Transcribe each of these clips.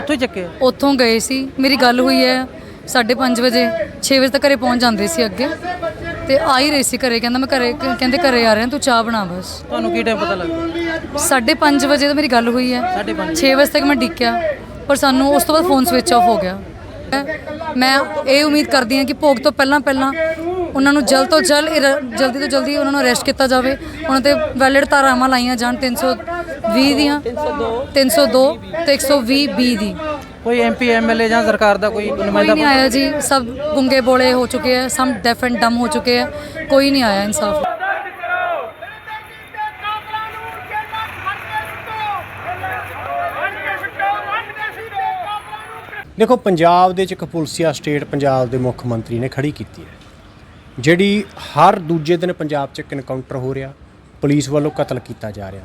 ਉੱਥੋਂ ਹੀ ਚੱਕੇ? ਉੱਥੋਂ ਗਏ ਸੀ। ਮੇਰੀ ਗੱਲ ਹੋਈ ਹੈ 5:30 ਵਜੇ 6 ਵਜੇ ਤੱਕ ਘਰੇ ਪਹੁੰਚ ਜਾਂਦੇ ਸੀ ਅੱਗੇ। ਤੇ ਆ ਹੀ ਰਹੀ ਸੀ ਘਰੇ ਕਹਿੰਦਾ ਮੈਂ ਘਰੇ ਕਹਿੰਦੇ ਘਰੇ ਆ ਰਿਹਾ ਤੂੰ ਚਾਹ ਬਣਾ ਬਸ। ਤੁਹਾਨੂੰ ਕੀ ਟਾਈਮ ਪਤਾ ਲੱਗਾ? 5:30 ਵਜੇ ਤਾਂ ਮੇਰੀ ਗੱਲ ਹੋਈ ਹੈ। 5:30 6 ਵਜੇ ਤੱਕ ਮੈਂ ਡਿੱਕਿਆ ਪਰ ਸਾਨੂੰ ਉਸ ਤੋਂ ਬਾਅਦ ਫੋਨ ਸਵਿਚ ਆਫ ਹੋ ਗਿਆ। ਮੈਂ ਇਹ ਉਮੀਦ ਕਰਦੀ ਹਾਂ ਕਿ ਭੋਗ ਤੋਂ ਪਹਿਲਾਂ ਪਹਿਲਾਂ ਉਹਨਾਂ ਨੂੰ ਜਲਦ ਤੋਂ ਜਲਦ ਜਲਦੀ ਤੋਂ ਜਲਦੀ ਉਹਨਾਂ ਨੂੰ ਅਰੈਸਟ ਕੀਤਾ ਜਾਵੇ। ਉਹਨਾਂ ਤੇ ਵੈਲਿਡ ਧਾਰਾਵਾਂ ਲਾਈਆਂ ਜਾਣ 320 ਦੀਆਂ? 302 ਤੇ 120 ਬੀ ਦੀ। ਕੋਈ ਐਮਪੀ ਐਮਐਲਏ ਜਾਂ ਸਰਕਾਰ ਦਾ ਕੋਈ ਕੋਈ ਨੁਮਾਇੰਦਾ ਨਹੀਂ ਆਇਆ ਜੀ ਸਭ ਗੁੰਗੇ ਬੋਲੇ ਹੋ ਚੁੱਕੇ ਹੈ ਸਮ ਡੈਫ ਐਂਡ ਡਮ ਹੋ ਚੁੱਕੇ ਹੈ ਕੋਈ ਨਹੀਂ ਆਇਆ ਇਨਸਾਫ। ਦੇਖੋ ਪੰਜਾਬ ਦੇ ਚ ਇੱਕ ਪੁਲਸੀਆ ਸਟੇਟ ਪੰਜਾਬ ਦੇ ਮੁੱਖ ਮੰਤਰੀ ਨੇ ਖੜੀ ਕੀਤੀ ਹੈ ਜਿਹੜੀ ਹਰ ਦੂਜੇ ਦਿਨ ਪੰਜਾਬ 'ਚ ਇੱਕ ਐਨਕਾਊਂਟਰ ਹੋ ਰਿਹਾ ਪੁਲਿਸ ਵੱਲੋਂ ਕਤਲ ਕੀਤਾ ਜਾ ਰਿਹਾ।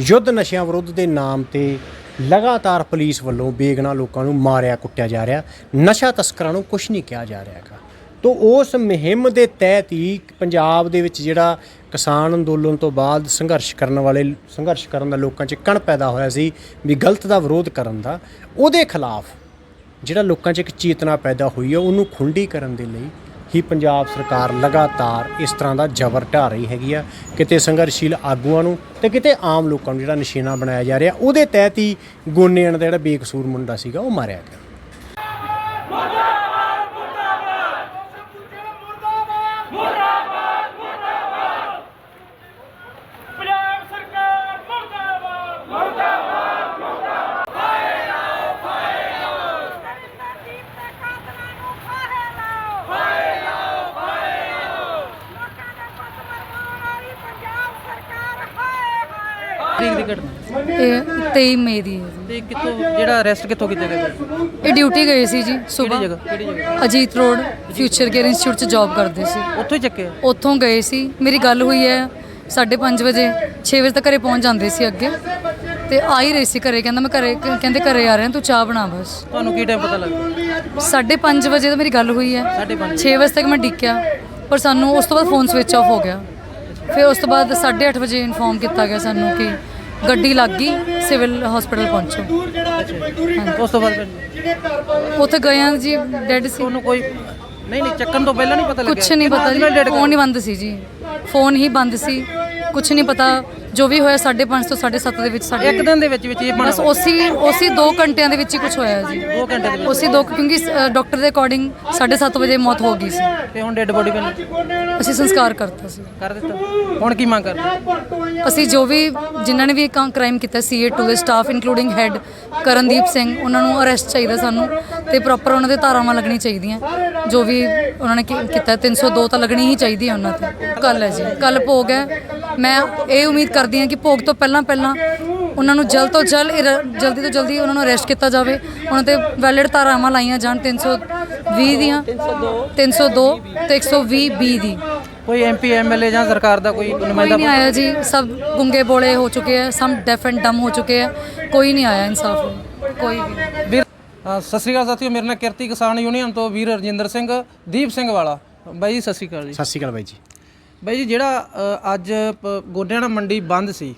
ਯੁੱਧ ਨਸ਼ਿਆਂ ਵਿਰੁੱਧ ਦੇ ਨਾਮ ਤੇ ਲਗਾਤਾਰ ਪੁਲਿਸ ਵੱਲੋਂ ਬੇਗਨਾ ਲੋਕਾਂ ਨੂੰ ਮਾਰਿਆ, ਕੁੱਟਿਆ ਜਾ ਰਿਹਾ। ਨਸ਼ਾ ਤਸਕਰਾਂ ਨੂੰ ਕੁਝ ਨਹੀਂ ਕਿਹਾ ਜਾ ਰਿਹਾ ਹੈਗਾ। ਤੋ ਉਸ ਮੁਹਿੰਮ ਦੇ ਤਹਿਤ ਹੀ ਪੰਜਾਬ ਦੇ ਵਿੱਚ ਜਿਹੜਾ ਕਿਸਾਨ ਅੰਦੋਲਨ ਤੋਂ ਬਾਅਦ ਸੰਘਰਸ਼ ਕਰਨ ਵਾਲੇ, ਸੰਘਰਸ਼ ਕਰਨ ਦਾ ਲੋਕਾਂ 'ਚ ਕਣ ਪੈਦਾ ਹੋਇਆ ਸੀ ਵੀ ਗਲਤ ਦਾ ਵਿਰੋਧ ਕਰਨ ਦਾ, ਉਹਦੇ ਖਿਲਾਫ ਜਿਹੜਾ ਲੋਕਾਂ 'ਚ ਇੱਕ ਚੇਤਨਾ ਪੈਦਾ ਹੋਈ ਹੈ ਉਹਨੂੰ ਖੁੰਡੀ ਕਰਨ ਦੇ ਲਈ ਹੀ ਪੰਜਾਬ ਸਰਕਾਰ ਲਗਾਤਾਰ ਇਸ ਤਰ੍ਹਾਂ ਦਾ ਜ਼ਬਰ ਢਾ ਰਹੀ ਹੈਗੀ ਆ। ਕਿਤੇ ਸੰਘਰਸ਼ੀਲ ਆਗੂਆਂ ਨੂੰ ਤੇ ਕਿਤੇ ਆਮ ਲੋਕਾਂ ਨੂੰ ਜਿਹੜਾ ਨਿਸ਼ਾਨਾ ਬਣਾਇਆ ਜਾ ਰਿਹਾ, ਉਹਦੇ ਤਹਿਤ ਹੀ ਗੋਨੇਣ ਦਾ ਜਿਹੜਾ ਬੇਕਸੂਰ ਮੁੰਡਾ ਸੀਗਾ, ਉਹ ਮਾਰਿਆ ਗਿਆ ਪੰਜਾਬ ਸਰਕਾਰ ਮੁਰਦਾਬਾਦ ਮੁਰਦਾਬਾਦ ਮੁਰਦਾਬਾਦ ਫਾਇਰ ਲਾਓ ਫਾਇਰ ਲਾਓ ਨਰਿੰਦਰਜੀਤ ਤੇ ਕਾਤਲਾਂ ਨੂੰ ਫਾਇਰ ਲਾਓ ਫਾਇਰ ਲਾਓ ਫਾਇਰ ਲਾਓ ਲੋਕਾਂ ਦੇ ਪੁੱਤ ਮਰਵਾਉਣ ਵਾਲੀ ਪੰਜਾਬ ਸਰਕਾਰ ਹਾਏ ਹਾਏ ਤਰੀਕ ਦੀ ਘਟਨਾ? ਇਹ 23 ਮਈ ਦੀ ਹੈ। ਤੇ ਕਿੱਥੋਂ ਜਿਹੜਾ ਅਰੈਸਟ ਕਿੱਥੋਂ ਕੀਤਾ ਗਿਆ ਜੀ ਇਹ ਡਿਊਟੀ ਗਏ ਸੀ ਜੀ ਕਿਹੜੀ ਸਵੇਰ। ਜਗ੍ਹਾ ਕਿਹੜੀ ਜਗ੍ਹਾ? Ajit road future care institute 'ਚ ਜੌਬ ਕਰਦੇ ਸੀ। ਉੱਥੋਂ ਹੀ ਚੱਕੇ? ਉੱਥੋਂ ਗਏ ਸੀ। ਮੇਰੀ ਗੱਲ ਹੋਈ ਹੈ 5:30 ਵਜੇ 6 ਵਜੇ ਤੱਕ ਘਰੇ ਪਹੁੰਚ ਜਾਂਦੇ ਸੀ ਅੱਗੇ। ਤੇ ਆ ਹੀ ਰਹੀ ਸੀ ਘਰੇ ਕਹਿੰਦਾ ਮੈਂ ਘਰੇ ਕਹਿੰਦੇ ਘਰੇ ਆ ਰਿਹਾ ਤੂੰ ਚਾਹ ਬਣਾ ਬਸ। ਤੁਹਾਨੂੰ ਕੀ ਟਾਈਮ ਪਤਾ ਲੱਗਾ 5:30 ਵਜੇ ਤਾਂ ਮੇਰੀ ਗੱਲ ਹੋਈ ਹੈ। 5:30 6 ਵਜੇ ਤੱਕ ਮੈਂ ਡਿੱਕਿਆ ਪਰ ਸਾਨੂੰ ਉਸ ਤੋਂ ਬਾਅਦ ਫੋਨ ਸਵਿਚ ਆਫ ਹੋ ਗਿਆ। ਫਿਰ ਉਸ ਤੋਂ ਬਾਅਦ 8:30 ਵਜੇ ਇਨਫੋਰਮ ਕੀਤਾ ਗਿਆ ਸਾਨੂੰ ਕਿ ਗੱਡੀ ਲੱਗ ਗਈ ਸਿਵਲ ਹਸਪੀਟਲ ਪਹੁੰਚੋ। ਉਸ ਤੋਂ ਬਾਅਦ ਫਿਰ ਉੱਥੇ ਗਏ ਹਾਂ ਜੀ ਡੈਡ ਸੀ। ਤੁਹਾਨੂੰ ਕੋਈ ਨਹੀਂ ਨਹੀਂ ਚੱਕਣ ਤੋਂ ਪਹਿਲਾਂ ਨਹੀਂ ਪਤਾ ਲੱਗਿਆ। ਕੁਛ ਨਹੀਂ ਪਤਾ ਜੀ ਫੋਨ ਹੀ ਬੰਦ ਸੀ ਜੀ। ਫੋਨ ਹੀ ਬੰਦ ਸੀ। ਕੁਛ ਨਹੀਂ ਪਤਾ ਜੋ ਵੀ ਹੋਇਆ 5:30 ਤੋਂ 7:30 ਦੇ ਵਿੱਚ ਸਾਡੇ ਇੱਕ ਦਿਨ ਦੇ ਵਿੱਚ ਵਿੱਚ ਇਹ ਬਣ ਬਸ ਉਸੇ ਉਸੇ 2 ਘੰਟਿਆਂ ਦੇ ਵਿੱਚ ਹੀ ਕੁਝ ਹੋਇਆ ਜੀ। 2 ਘੰਟੇ ਦੇ ਵਿੱਚ। ਉਸੇ ਦੋ ਕਿਉਂਕਿ ਡਾਕਟਰ ਦੇ ਅਕੋਰਡਿੰਗ 7:30 ਵਜੇ ਮੌਤ ਹੋ ਗਈ ਸੀ। ਤੇ ਹੁਣ ਡੈੱਡ ਬੋਡੀ ਬਣ। ਅਸੀਂ ਸੰਸਕਾਰ ਕਰਤਾ ਸੀ। ਕਰ ਦਿੱਤਾ। ਹੁਣ ਕੀ ਮੰਗ ਕਰਦੇ? ਅਸੀਂ ਜੋ ਵੀ ਜਿਨ੍ਹਾਂ ਨੇ ਵੀ ਕ੍ਰਾਈਮ ਕੀਤਾ ਸੀਏ2 ਦੇ staff including head Karandeep Singh ਉਹਨਾਂ ਨੂੰ ਅਰੈਸਟ ਚਾਹੀਦਾ ਸਾਨੂੰ ਤੇ ਪ੍ਰੋਪਰ ਉਹਨਾਂ ਦੇ ਧਾਰਾਵਾਂ ਲੱਗਣੀ ਚਾਹੀਦੀਆਂ। ਜੋ ਵੀ ਉਹਨਾਂ ਨੇ ਕੀਤਾ 302 ਤਾਂ ਲੱਗਣੀ ਹੀ ਚਾਹੀਦੀ ਹੈ ਉਹਨਾਂ ਤੇ। ਕੱਲ ਹੈ ਜੀ। ਕੱਲ ਭੋਗ ਹੈ। ਮੈਂ ਇਹ ਉਮੀਦ ਕਰਦੀ ਹਾਂ ਕਿ ਭੋਗ ਤੋਂ ਪਹਿਲਾਂ ਪਹਿਲਾਂ ਉਹਨਾਂ ਨੂੰ ਜਲਦ ਤੋਂ ਜਲਦ ਜਲਦੀ ਤੋਂ ਜਲਦੀ ਉਹਨਾਂ ਨੂੰ ਅਰੈਸਟ ਕੀਤਾ ਜਾਵੇ। ਉਹਨਾਂ ਤੇ ਵੈਲਿਡ ਧਾਰਾਵਾਂ ਲਾਈਆਂ ਜਾਣ 320 ਦੀਆਂ 302 ਤੇ 120 ਬੀ ਦੀ। ਕੋਈ ਐਮਪੀ ਐਮਐਲਏ ਜਾਂ ਸਰਕਾਰ ਦਾ ਕੋਈ ਨੁਮਾਇੰਦਾ ਨਹੀਂ ਆਇਆ ਜੀ। ਸਭ ਗੁੰਗੇ ਬੋਲੇ ਹੋ ਚੁੱਕੇ ਹੈ ਸਮ ਡੈਫ ਐਂਡ ਡਮ ਹੋ ਚੁੱਕੇ ਹੈ ਕੋਈ ਨਹੀਂ ਆਇਆ ਇਨਸਾਫ ਲਈ ਕੋਈ ਵੀ ਸਤਿ ਸ਼੍ਰੀ ਅਕਾਲ ਸਾਥੀਓ। ਮੇਰੇ ਨਾਲ ਕਿਰਤੀ ਕਿਸਾਨ ਯੂਨੀਅਨ ਤੋਂ ਵੀਰ ਰਜਿੰਦਰ ਸਿੰਘ ਦੀਪ ਸਿੰਘ ਵਾਲਾ। ਬਾਈ ਸਤਿ ਸ਼੍ਰੀ ਅਕਾਲ ਜੀ। ਸਤਿ ਸ਼੍ਰੀ ਅਕਾਲ ਬਾਈ ਜੀ। ਬਾਈ ਜੀ ਜਿਹੜਾ ਅ, ਅੱਜ ਪ- ਗੋਡਿਆਂ ਨਾਲ ਮੰਡੀ ਬੰਦ ਸੀ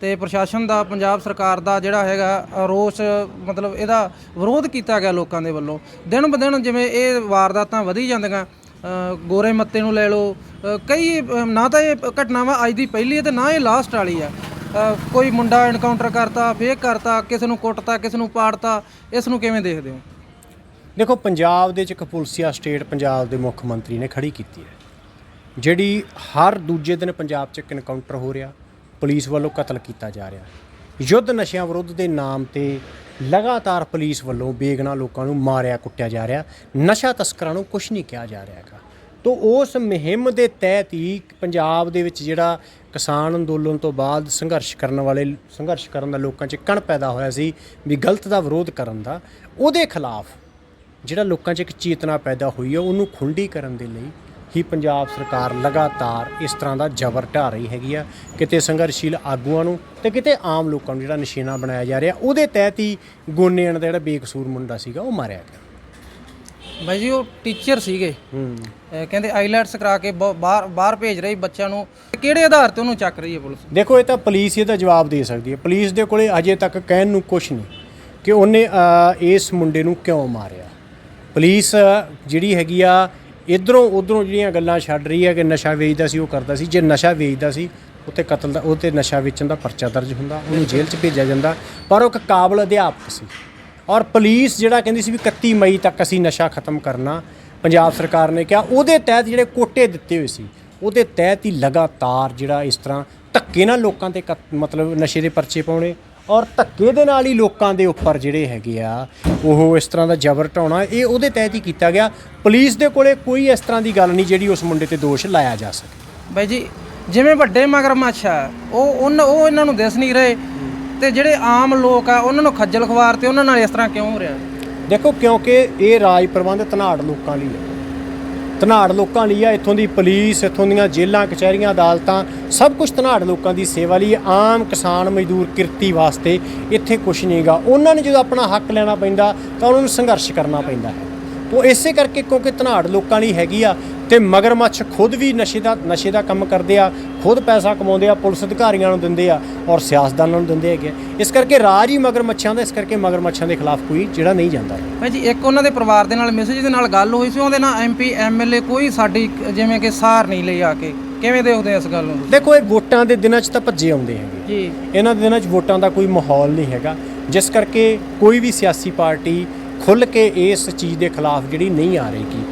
ਤੇ ਪ੍ਰਸ਼ਾਸਨ ਦਾ ਪੰਜਾਬ ਸਰਕਾਰ ਦਾ ਜਿਹੜਾ ਹੈਗਾ ਅ, ਰੋਸ ਮਤਲਬ ਇਹਦਾ ਵਿਰੋਧ ਕੀਤਾ ਗਿਆ ਲੋਕਾਂ ਦੇ ਵੱਲੋਂ। ਦਿਨ ਬ ਦਿਨ ਜਿਵੇਂ ਇਹ ਵਾਰਦਾਤਾਂ ਵਧੀ ਜਾਂਦੀਆਂ ਅ, ਗੋਰੇ ਮੱਤੇ ਨੂੰ ਲੈ ਲਓ ਅ, ਕਈ ਅ, ਨਾ ਤਾਂ ਇਹ ਘਟਨਾਵਾਂ ਅੱਜ ਦੀ ਪਹਿਲੀ ਹੈ ਤੇ ਨਾ ਇਹ ਲਾਸਟ ਵਾਲੀ ਆ ਅ, ਕੋਈ ਮੁੰਡਾ ਐਨਕਾਊਂਟਰ ਕਰਤਾ ਫੇਕ ਕਰਤਾ ਕਿਸੇ ਨੂੰ ਕੁੱਟਤਾ ਕਿਸੇ ਨੂੰ ਪਾੜਤਾ ਇਸ ਨੂੰ ਕਿਵੇਂ ਦੇਖਦੇ ਹੋ? ਦੇਖੋ ਪੰਜਾਬ ਦੇ ਵਿੱਚ ਇੱਕ ਪੁਲਸੀਆ ਸਟੇਟ ਪੰਜਾਬ ਦੇ ਮੁੱਖ ਮੰਤਰੀ ਨੇ ਖੜੀ ਕੀਤੀ ਹੈ। ਜਿਹੜੀ ਹਰ ਦੂਜੇ ਦਿਨ ਪੰਜਾਬ 'ਚ ਇੱਕ ਐਨਕਾਊਂਟਰ ਹੋ ਰਿਹਾ ਪੁਲਿਸ ਵੱਲੋਂ ਕਤਲ ਕੀਤਾ ਜਾ ਰਿਹਾ। ਯੁੱਧ ਨਸ਼ਿਆਂ ਵਿਰੁੱਧ ਦੇ ਨਾਮ ਤੇ ਲਗਾਤਾਰ ਪੁਲਿਸ ਵੱਲੋਂ ਬੇਗਨਾ ਲੋਕਾਂ ਨੂੰ ਮਾਰਿਆ, ਕੁੱਟਿਆ ਜਾ ਰਿਹਾ। ਨਸ਼ਾ ਤਸਕਰਾਂ ਨੂੰ ਕੁਝ ਨਹੀਂ ਕਿਹਾ ਜਾ ਰਿਹਾ ਹੈਗਾ। ਤੋ ਉਸ ਮੁਹਿੰਮ ਦੇ ਤਹਿਤ ਹੀ ਪੰਜਾਬ ਦੇ ਵਿੱਚ ਜਿਹੜਾ ਕਿਸਾਨ ਅੰਦੋਲਨ ਤੋਂ ਬਾਅਦ ਸੰਘਰਸ਼ ਕਰਨ ਵਾਲੇ, ਸੰਘਰਸ਼ ਕਰਨ ਦਾ ਲੋਕਾਂ 'ਚ ਕਣ ਪੈਦਾ ਹੋਇਆ ਸੀ ਵੀ ਗਲਤ ਦਾ ਵਿਰੋਧ ਕਰਨ ਦਾ, ਉਹਦੇ ਖਿਲਾਫ ਜਿਹੜਾ ਲੋਕਾਂ 'ਚ ਇੱਕ ਚੇਤਨਾ ਪੈਦਾ ਹੋਈ ਹੈ ਉਹਨੂੰ ਖੁੰਡੀ ਕਰਨ ਦੇ ਲਈ ਹੀ ਪੰਜਾਬ ਸਰਕਾਰ ਲਗਾਤਾਰ ਇਸ ਤਰ੍ਹਾਂ ਦਾ ਜ਼ਬਰ ਢਾ ਰਹੀ ਹੈਗੀ ਆ। ਕਿਤੇ ਸੰਘਰਸ਼ੀਲ ਆਗੂਆਂ ਨੂੰ ਤੇ ਕਿਤੇ ਆਮ ਲੋਕਾਂ ਨੂੰ ਜਿਹੜਾ ਨਿਸ਼ਾਨਾ ਬਣਾਇਆ ਜਾ ਰਿਹਾ ਉਹਦੇ ਤਹਿਤ ਹੀ ਗੋਨੇਣ ਦਾ ਜਿਹੜਾ ਬੇਕਸੂਰ ਮੁੰਡਾ ਸੀਗਾ ਉਹ ਮਾਰਿਆ ਗਿਆ। ਬਾਈ ਜੀ ਉਹ ਟੀਚਰ ਸੀਗੇ। ਹੂੰ। ਕਹਿੰਦੇ ਆਈਲੈਟਸ ਕਰਾ ਕੇ ਬਾਹਰ ਬਾਹਰ ਭੇਜ ਰਹੀ ਬੱਚਿਆਂ ਨੂੰ। ਕਿਹੜੇ ਆਧਾਰ ਤੇ ਉਹਨੂੰ ਚੱਕ ਰਹੀ ਹੈ ਪੁਲਿਸ? ਦੇਖੋ ਇਹ ਤਾਂ ਪੁਲਿਸ ਇਹਦਾ ਜਵਾਬ ਦੇ ਸਕਦੀ ਹੈ। ਪੁਲਿਸ ਦੇ ਕੋਲੇ ਅਜੇ ਤੱਕ ਕਹਿਣ ਨੂੰ ਕੁਝ ਨਹੀਂ ਕਿ ਉਹਨੇ ਇਸ ਮੁੰਡੇ ਨੂੰ ਕਿਉਂ ਮਾਰਿਆ। ਪੁਲਿਸ ਜਿਹੜੀ ਹੈਗੀ ਆ ਇਧਰੋਂ ਉਧਰੋਂ ਜਿਹੜੀਆਂ ਗੱਲਾਂ ਛੱਡ ਰਹੀ ਹੈ ਕਿ ਨਸ਼ਾ ਵੇਚਦਾ ਸੀ, ਉਹ ਕਰਦਾ ਸੀ। ਜੇ ਨਸ਼ਾ ਵੇਚਦਾ ਸੀ ਉੱਤੇ ਕਤਲ ਦਾ ਉਹ ਤੇ ਨਸ਼ਾ ਵੇਚਣ ਦਾ ਪਰਚਾ ਦਰਜ ਹੁੰਦਾ, ਉਹਨੂੰ ਜੇਲ੍ਹ 'ਚ ਭੇਜਿਆ ਜਾਂਦਾ। ਪਰ ਉਹ ਇੱਕ ਕਾਬਲ ਅਧਿਆਪਕ ਸੀ। ਔਰ ਪੁਲਿਸ ਜਿਹੜਾ ਕਹਿੰਦੀ ਸੀ ਵੀ 31 ਮਈ ਤੱਕ ਅਸੀਂ ਨਸ਼ਾ ਖਤਮ ਕਰਨਾ, ਪੰਜਾਬ ਸਰਕਾਰ ਨੇ ਕਿਹਾ, ਉਹਦੇ ਤਹਿਤ ਜਿਹੜੇ ਕੋਟੇ ਦਿੱਤੇ ਹੋਏ ਸੀ, ਉਹਦੇ ਤਹਿਤ ਹੀ ਲਗਾਤਾਰ ਜਿਹੜਾ ਇਸ ਤਰ੍ਹਾਂ ਧੱਕੇ ਨਾਲ ਲੋਕਾਂ ਤੇ ਕਤ- ਮਤਲਬ ਨਸ਼ੇ ਦੇ ਪਰਚੇ ਪਾਉਣੇ ਔਰ ਧੱਕੇ ਦੇ ਨਾਲ ਹੀ ਲੋਕਾਂ ਦੇ ਉੱਪਰ ਜਿਹੜੇ ਹੈਗੇ ਆ ਉਹ ਇਸ ਤਰ੍ਹਾਂ ਦਾ ਜ਼ਬਰ ਢਾਉਣਾ ਇਹ ਉਹਦੇ ਤਹਿਤ ਹੀ ਕੀਤਾ ਗਿਆ। ਪੁਲਿਸ ਦੇ ਕੋਲੇ ਕੋਈ ਇਸ ਤਰ੍ਹਾਂ ਦੀ ਗੱਲ ਨਹੀਂ ਜਿਹੜੀ ਉਸ ਮੁੰਡੇ ਤੇ ਦੋਸ਼ ਲਾਇਆ ਜਾ ਸਕੇ। ਬਾਈ ਜੀ ਜਿਵੇਂ ਵੱਡੇ ਮਗਰਮੱਛ ਆ ਉਹ ਉਹ ਇਹਨਾਂ ਨੂੰ ਦਿਸ ਨਹੀਂ ਰਹੇ ਤੇ ਜਿਹੜੇ ਆਮ ਲੋਕ ਆ ਉਹਨਾਂ ਨੂੰ ਖੱਜਲ ਖਵਾਰ ਤੇ ਉਹਨਾਂ ਨਾਲ ਇਸ ਤਰ੍ਹਾਂ ਕਿਉਂ ਹੋ ਰਿਹਾ? ਦੇਖੋ ਕਿਉਂਕਿ ਇਹ ਰਾਜ ਪ੍ਰਬੰਧ ਧਨਾੜ ਲੋਕਾਂ ਲਈ ਹੈ ਧਨਾੜ ਲੋਕਾਂ ਲਈ ਆ, ਇੱਥੋਂ ਦੀ ਪੁਲਿਸ, ਇੱਥੋਂ ਦੀਆਂ ਜੇਲ੍ਹਾਂ, ਕਚਹਿਰੀਆਂ, ਅਦਾਲਤਾਂ, ਸਭ ਕੁਝ ਧਨਾੜ ਲੋਕਾਂ ਦੀ ਸੇਵਾ ਲਈ ਆਮ ਕਿਸਾਨ ਮਜ਼ਦੂਰ ਕਿਰਤੀ ਵਾਸਤੇ ਇੱਥੇ ਕੁਝ ਨਹੀਂਗਾ। ਉਹਨਾਂ ਨੇ ਜਦੋਂ ਆਪਣਾ ਹੱਕ ਲੈਣਾ ਪੈਂਦਾ, ਤਾਂ ਉਹਨਾਂ ਨੂੰ ਸੰਘਰਸ਼ ਕਰਨਾ ਪੈਂਦਾ ਹੈ। ਉਹ ਇਸੇ ਕਰਕੇ ਕਿਉਂਕਿ ਧਨਾੜ ਲੋਕਾਂ ਲਈ ਹੈਗੀ ਆ ਤੇ ਮਗਰਮੱਛ ਖੁਦ ਵੀ ਨਸ਼ੇ ਦਾ ਨਸ਼ੇ ਦਾ ਕੰਮ ਕਰਦੇ ਆ ਖੁਦ ਪੈਸਾ ਕਮਾਉਂਦੇ ਆ ਪੁਲਿਸ ਅਧਿਕਾਰੀਆਂ ਨੂੰ ਦਿੰਦੇ ਆ ਔਰ ਸਿਆਸਤਦਾਨਾਂ ਨੂੰ ਦਿੰਦੇ ਹੈਗੇ। ਇਸ ਕਰਕੇ ਰਾਜ ਹੀ ਮਗਰਮੱਛਾਂ ਦਾ ਇਸ ਕਰਕੇ ਮਗਰਮੱਛਾਂ ਦੇ ਖਿਲਾਫ ਕੋਈ ਜਿਹੜਾ ਨਹੀਂ ਜਾਂਦਾ। ਭਾਈ ਜੀ ਇੱਕ ਉਹਨਾਂ ਦੇ ਪਰਿਵਾਰ ਦੇ ਨਾਲ ਮੈਸੇਜ ਦੇ ਨਾਲ ਗੱਲ ਹੋਈ ਸੀ ਉਹਦੇ ਨਾਲ ਐਮਪੀ ਐਮਐਲਏ ਕੋਈ ਸਾਡੀ ਜਿਵੇਂ ਕਿ ਸਾਰ ਨਹੀਂ ਲਈ ਆ ਕੇ। ਕਿਵੇਂ ਦੇਖਦੇ ਇਸ ਗੱਲ ਨੂੰ? ਦੇਖੋ ਇਹ ਵੋਟਾਂ ਦੇ ਦਿਨਾਂ 'ਚ ਤਾਂ ਭੱਜੇ ਆਉਂਦੇ ਹੈਗੇ। ਜੀ। ਇਹਨਾਂ ਦੇ ਦਿਨਾਂ 'ਚ ਵੋਟਾਂ ਦਾ ਕੋਈ ਮਾਹੌਲ ਨਹੀਂ ਹੈਗਾ। ਜਿਸ ਕਰਕੇ ਕੋਈ ਵੀ ਸਿਆਸੀ ਪਾਰਟੀ ਖੁੱਲ ਕੇ ਇਸ ਚੀਜ਼ ਦੇ ਖਿਲਾਫ ਜਿਹੜੀ ਨਹੀਂ ਆ ਰਹੀਗੀ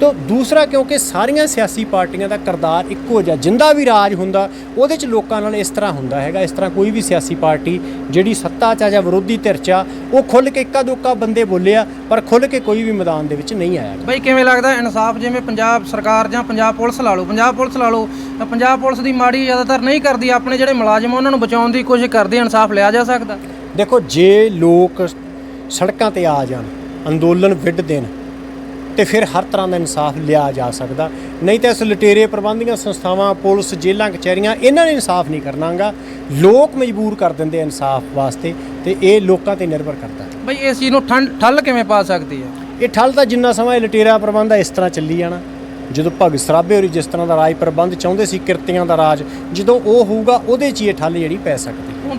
ਤੋ ਦੂਸਰਾ ਕਿਉਂਕਿ ਸਾਰੀਆਂ ਸਿਆਸੀ ਪਾਰਟੀਆਂ ਦਾ ਕਰਤਾਰ ਇੱਕੋ ਜਿਹਾ ਜਿੰਦਾ ਵੀ ਰਾਜ ਹੁੰਦਾ ਉਹਦੇ 'ਚ ਲੋਕਾਂ ਨਾਲ ਇਸ ਤਰ੍ਹਾਂ ਹੁੰਦਾ ਹੈਗਾ ਇਸ ਤਰ੍ਹਾਂ ਕੋਈ ਵੀ ਸਿਆਸੀ ਪਾਰਟੀ ਜਿਹੜੀ ਸੱਤਾ 'ਚ ਆ ਜਾਂ ਵਿਰੋਧੀ ਧਿਰ 'ਚ ਆ ਉਹ ਖੁੱਲ ਕੇ ਇੱਕਾ ਦੁੱਕਾ ਬੰਦੇ ਬੋਲਿਆ ਪਰ ਖੁੱਲ ਕੇ ਕੋਈ ਵੀ ਮੈਦਾਨ ਦੇ ਵਿੱਚ ਨਹੀਂ ਆਇਆ ਭਾਈ ਕਿਵੇਂ ਲੱਗਦਾ ਇਨਸਾਫ ਜਿਵੇਂ ਪੰਜਾਬ ਸਰਕਾਰ ਜਾਂ ਪੰਜਾਬ ਪੁਲਿਸ ਲਾ ਲਓ ਪੰਜਾਬ ਪੁਲਿਸ ਲਾ ਲਓ ਤਾਂ ਪੰਜਾਬ ਪੁਲਿਸ ਦੀ ਮਾੜੀ ਜ਼ਿਆਦਾਤਰ ਨਹੀਂ ਕਰਦੀ ਆਪਣੇ ਜਿਹੜੇ ਮੁਲਾਜ਼ਮ ਉਹਨਾਂ ਨੂੰ ਬਚਾਉਣ ਦੀ ਕੋਸ਼ਿਸ਼ ਕਰਦੀ ਇਨਸਾਫ ਲਿਆ ਜਾ ਸਕਦਾ? ਦੇਖੋ ਜੇ ਲੋਕ ਸੜਕਾਂ ਤੇ ਆ ਜਾਣ ਅੰਦੋਲਨ ਵਿੱਢ ਦੇਣ ਤੇ ਫਿਰ ਹਰ ਤਰ੍ਹਾਂ ਦਾ ਇਨਸਾਫ ਲਿਆ ਜਾ ਸਕਦਾ। ਨਹੀਂ ਤਾਂ ਇਸ ਲਟੇਰੇ ਪ੍ਰਬੰਧੀਆਂ ਸੰਸਥਾਵਾਂ ਪੁਲਿਸ ਜੇਲ੍ਹਾਂ ਕਚਹਿਰੀਆਂ ਇਹਨਾਂ ਨੇ ਇਨਸਾਫ ਨਹੀਂ ਕਰਨਾਗਾ ਲੋਕ ਮਜਬੂਰ ਕਰ ਦਿੰਦੇ ਆ ਇਨਸਾਫ ਵਾਸਤੇ ਤੇ ਇਹ ਲੋਕਾਂ ਤੇ ਨਿਰਭਰ ਕਰਦਾ। ਭਾਈ ਇਸ ਚੀਜ਼ ਨੂੰ ਠੰਡ ਠੱਲ ਕਿਵੇਂ ਪਾ ਸਕਦੀ ਹੈ? ਇਹ ਠੱਲ ਤਾਂ ਜਿੰਨਾ ਸਮਾਂ ਇਹ ਲਟੇਰਾ ਪ੍ਰਬੰਧ ਆ ਇਸ ਤਰ੍ਹਾਂ ਚੱਲੀ ਜਾਣਾ। ਜਦੋਂ ਭਗਤ ਸਰਾਭੇ ਹੋਰੀ ਜਿਸ ਤਰ੍ਹਾਂ ਦਾ ਰਾਜ ਪ੍ਰਬੰਧ ਚਾਹੁੰਦੇ ਸੀ ਕਿਰਤੀਆਂ ਦਾ ਰਾਜ ਜਦੋਂ ਉਹ ਹੋਊਗਾ ਉਹਦੇ 'ਚ ਹੀ ਇਹ ਠੱਲ ਜਿਹੜੀ ਪੈ ਸਕਦੀ।